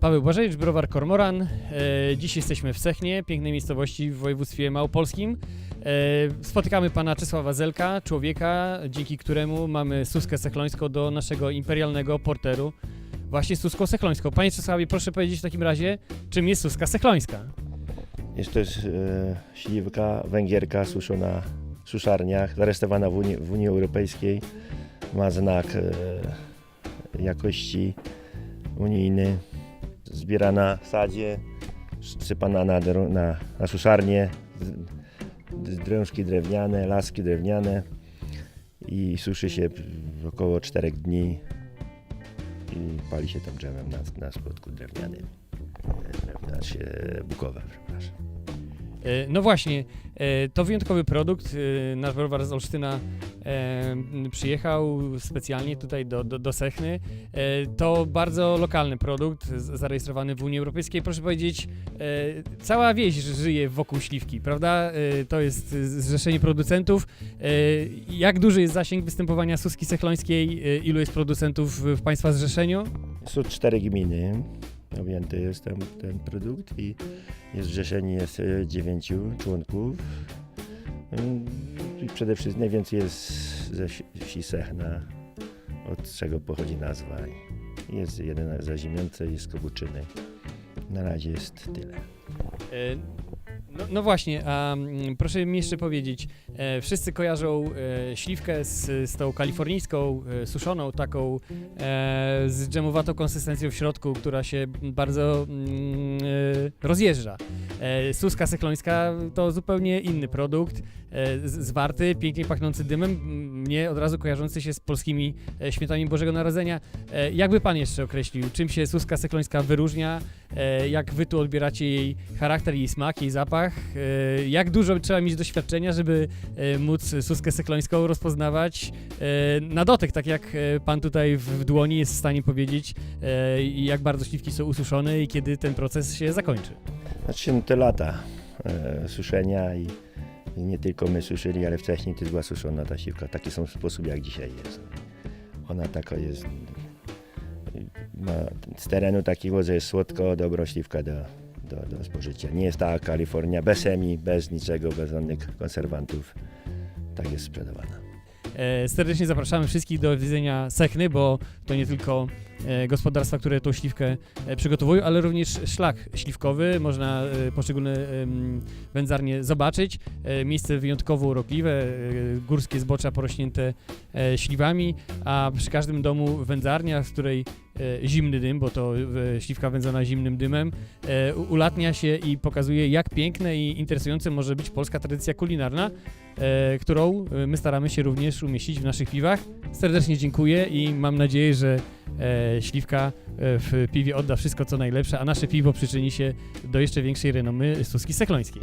Paweł Błażejewicz, browar Kormoran. E, dziś jesteśmy w Sechnie, pięknej miejscowości w województwie małopolskim. E, spotykamy pana Czesława Zelka, człowieka, dzięki któremu mamy suskę sechlońską do naszego imperialnego porteru. Właśnie suską sechlońską. Panie Czesławie, proszę powiedzieć w takim razie, czym jest suska sechlońska? Jest to jest, e, śliwka węgierka suszona w suszarniach, zarejestrowana w Unii, w Unii Europejskiej. Ma znak e, jakości unijny. Zbierana w sadzie, sypana na, dr- na, na suszarnię. Drążki drewniane, laski drewniane i suszy się około 4 dni i pali się tam drzewem na, na spłotku drewnianym. Znaczy bukowa, przepraszam. E, No właśnie, e, to wyjątkowy produkt. e, Nasz browar z Olsztyna przyjechał specjalnie tutaj do, do, do Sechny. E, To bardzo lokalny produkt, zarejestrowany w Unii Europejskiej. Proszę powiedzieć, e, cała wieś żyje wokół śliwki, prawda? E, To jest zrzeszenie producentów. Jak duży jest zasięg występowania suski sechlońskiej? Ilu jest producentów w Państwa zrzeszeniu? Są cztery gminy, objęty jest ten, ten produkt i zrzeszenie jest dziewięciu członków. I przede wszystkim najwięcej jest ze wsi- Sechna, od czego pochodzi nazwa. Jest jeden za Ziemiące i z Kobuczyny. Na razie jest tyle. E, No, no właśnie, a mm, proszę mi jeszcze powiedzieć, e, wszyscy kojarzą e, śliwkę z, z tą kalifornijską, suszoną, taką z dżemowatą konsystencją w środku, która się bardzo mm, rozjeżdża. E, suska seklońska to zupełnie inny produkt, e, zwarty, pięknie pachnący dymem, mnie od razu kojarzący się z polskimi e, świętami Bożego Narodzenia. Jakby pan jeszcze określił, czym się suska seklońska wyróżnia, jak wy tu odbieracie jej charakter, jej smak, jej zapach, jak dużo trzeba mieć doświadczenia, żeby móc suskę seklońską rozpoznawać na dotyk, tak jak pan tutaj w, dłoni jest w stanie powiedzieć, jak bardzo śliwki są ususzone i kiedy ten proces się zakończy. Znaczy no, te lata e, suszenia i, i nie tylko my suszyli, ale wcześniej też była suszona ta siłka. Taki są sposób jak dzisiaj jest. Ona taka jest, ma z terenu takiego, że jest słodko, dobro śliwka do, do, do spożycia. Nie jest ta Kalifornia bez chemii, bez niczego, bez żadnych konserwantów. Tak jest sprzedawana. E, Serdecznie zapraszamy wszystkich do odwiedzenia Sechny, bo to nie tylko e, gospodarstwa, które tą śliwkę e, przygotowują, ale również szlak śliwkowy. Można e, poszczególne em, wędzarnie zobaczyć. E, Miejsce wyjątkowo urokliwe, e, górskie zbocza porośnięte e, śliwami, a przy każdym domu wędzarnia, w której e, zimny dym, bo to e, śliwka wędzona zimnym dymem, e, ulatnia się i pokazuje, jak piękne i interesujące może być polska tradycja kulinarna e, którą e, my staramy się również umieścić w naszych piwach. Serdecznie dziękuję i mam nadzieję, że e, Śliwka e, w piwie odda wszystko co najlepsze, a nasze piwo przyczyni się do jeszcze większej renomy Suski Seklońskiej.